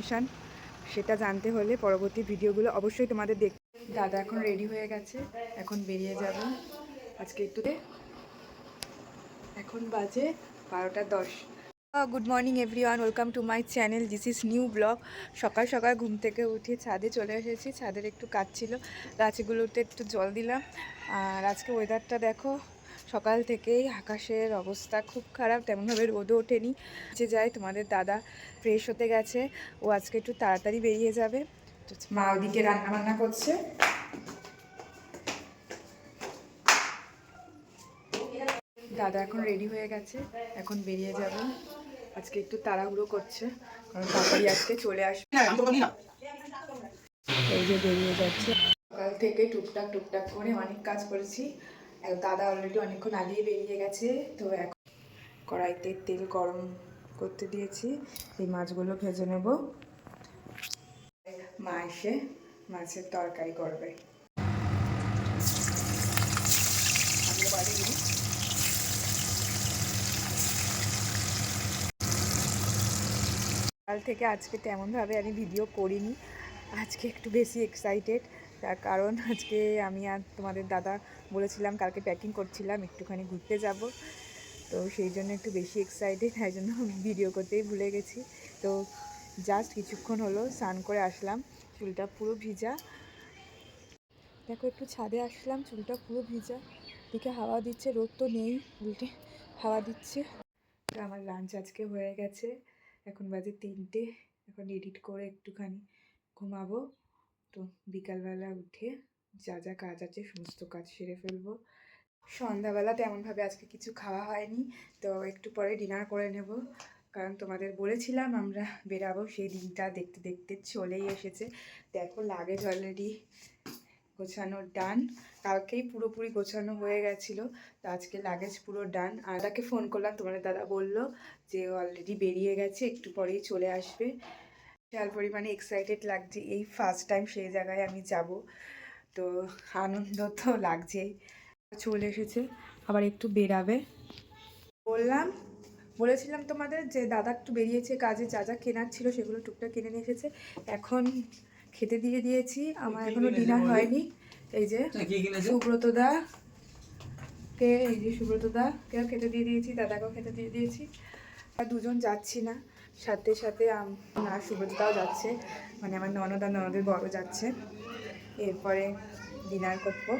Destination সেটা জানতে হলে পরবর্তী ভিডিওগুলো অবশ্যই তোমাদের দেখ দাদা এখন রেডি হয়ে গেছে, এখন বেরিয়ে যাব। আজকে একটু এখন বাজে বারোটা দশ। Good morning everyone welcome to my channel this is new blog সকাল সকাল ঘুম থেকে উঠে ছাদে চলে এসেছি, ছাদের একটু কাজ ছিল, গাছগুলোতে একটু জল দিলাম। আর আজকে ওয়েদারটা দেখো সকাল থেকেই আকাশের অবস্থা খুব খারাপ তেমনভাবে রোদও ওঠেনি। যে যায় তোমাদের দাদা ফ্রেশ হতে গেছে। ও আজকে একটু তাড়াতাড়ি বেরিয়ে যাবে। তো মা ওদিকে রান্না বান্না করছে। দাদা এখন রেডি হয়ে গেছে। এখন বেরিয়ে যাবে। আজকে একটু তাড়াহুড়ো করছে। কারণ তাড়াতাড়ি আজকে চলে আসবে এই যে বেরিয়ে যাচ্ছে। সকাল থেকে টুকটাক টুকটাক করে অনেক কাজ করেছি। দাদা অলরেডি অনেকক্ষণ আগেই বেরিয়ে গেছে, তো এখন কড়াইতে তেল গরম করতে দিয়েছি, এই মাছগুলো ভেজে নেব। মা এসে মাছের তরকারি করবে। কাল থেকে আজকে তেমনভাবে আমি ভিডিও করিনি, আজকে একটু বেশি এক্সাইটেড তার কারণ আজকে আমি আর তোমাদের দাদা বলেছিলাম, কালকে প্যাকিং করছিলাম, একটুখানি ঘুরতে যাব। তো সেই জন্য একটু বেশি এক্সাইটেড তাই জন্য ভিডিও করতেই ভুলে গেছি। তো জাস্ট কিছুক্ষণ হলো, স্নান করে আসলাম, চুলটা পুরো ভিজা। দেখো, একটু ছাদে আসলাম, চুলটা পুরো ভিজা। দিকে হাওয়া দিচ্ছে, রোদ তো নেই, উল্টে হাওয়া দিচ্ছে। তো আমার লাঞ্চ আজকে হয়ে গেছে। এখন বাজে তিনটে, এখন এডিট করে একটুখানি ঘুমাবো। তো বিকালবেলা উঠে যা যা কাজ আছে সমস্ত কাজ সেরে ফেলব। সন্ধ্যাবেলা তেমনভাবে আজকে কিছু খাওয়া হয়নি, তো একটু পরে ডিনার করে নেব। কারণ তোমাদের বলেছিলাম আমরা বেরাবো, সেই দিনটা দেখতে দেখতে চলেই এসেছে। দেখো লাগেজ অলরেডি গোছানো ডান কালকেই পুরোপুরি গোছানো হয়ে গেছিল, তো আজকে লাগেজ পুরো ডান আর তাকে ফোন করলাম, তোমাদের দাদা বলল যে অলরেডি বেরিয়ে গেছে, একটু পরেই চলে আসবে। বিশাল পরিমাণে এক্সাইটেড লাগছে। এই ফার্স্ট টাইম সেই জায়গায় আমি যাব। তো আনন্দ তো লাগছেই। চলে এসেছে আবার একটু বেরাবে। বললাম বলেছিলাম তোমাদের যে দাদা একটু বেরিয়েছে কাজে যা যা কেনার ছিল সেগুলো টুকটাক কিনে নিয়ে এসেছে। এখন খেতে দিয়ে দিয়েছি। আমার এখনও ডিনার হয়নি। এই যে সুব্রত দা কে এই যে সুব্রত দা কেউ খেতে দিয়ে দিয়েছি দাদাকেও খেতে দিয়ে দিয়েছি। আর দুজন যাচ্ছি না। সাথে সাথে আম- না সুব্রত যাচ্ছে মানে আমার ননদ আর ননদের বড় যাচ্ছে। এরপরে ডিনার করব।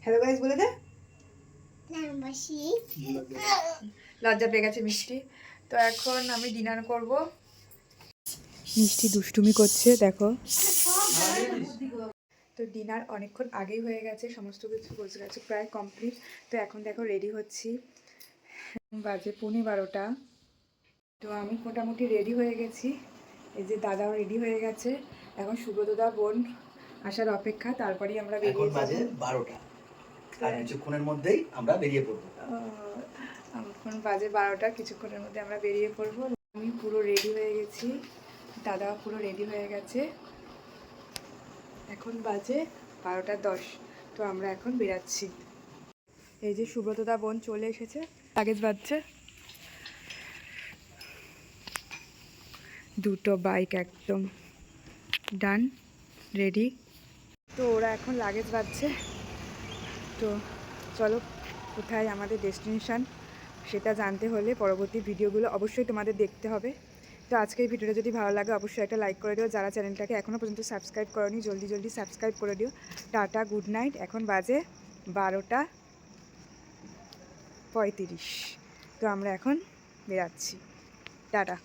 হ্যালো গাইজ বলে দে। লজ্জা পেয়ে গেছে মিষ্টি। তো এখন আমি ডিনার করব। মিষ্টি দুষ্টুমি করছে দেখো। তো ডিনার অনেকক্ষণ আগেই হয়ে গেছে সমস্ত কিছু বসে গেছে প্রায় কমপ্লিট তো এখন দেখো রেডি হচ্ছি। বাজে পৌনে বারোটা। তো আমি মোটামুটি রেডি হয়ে গেছি। এই যে দাদাও রেডি হয়ে গেছে। এখন সুব্রতদা বোন আসার অপেক্ষা তারপরেই আমরা এখন বেরিয়ে বাজে বারোটা। আর কিছুক্ষণের মধ্যেই আমরা বেরিয়ে পড়ব। এখন বাজে বারোটা কিছুক্ষণের মধ্যে আমরা বেরিয়ে পড়ব। আমি পুরো রেডি হয়ে গেছি। দাদাও পুরো রেডি হয়ে গেছে। এখন বাজে বারোটা দশ, তো আমরা এখন বেরাচ্ছি। এই যে সুব্রতদা বোন চলে এসেছে, লাগেজ বাজছে দুটো বাইক একদম ডান, রেডি। তো ওরা এখন লাগেজ বাজছে তো চলো, কোথায় আমাদের ডেস্টিনেশন সেটা জানতে হলে পরবর্তী ভিডিওগুলো অবশ্যই তোমাদের দেখতে হবে। তো আজকের ভিডিওটা যদি ভালো লাগে, অবশ্যই একটা লাইক করে দিও। যারা চ্যানেলটাকে এখনও পর্যন্ত সাবস্ক্রাইব করনি, জলদি জলদি সাবস্ক্রাইব করে দিও। টাটা গুড নাইট এখন বাজে বারোটা পঁয়ত্রিশ। তো আমরা এখন বেরাচ্ছি। টাটা।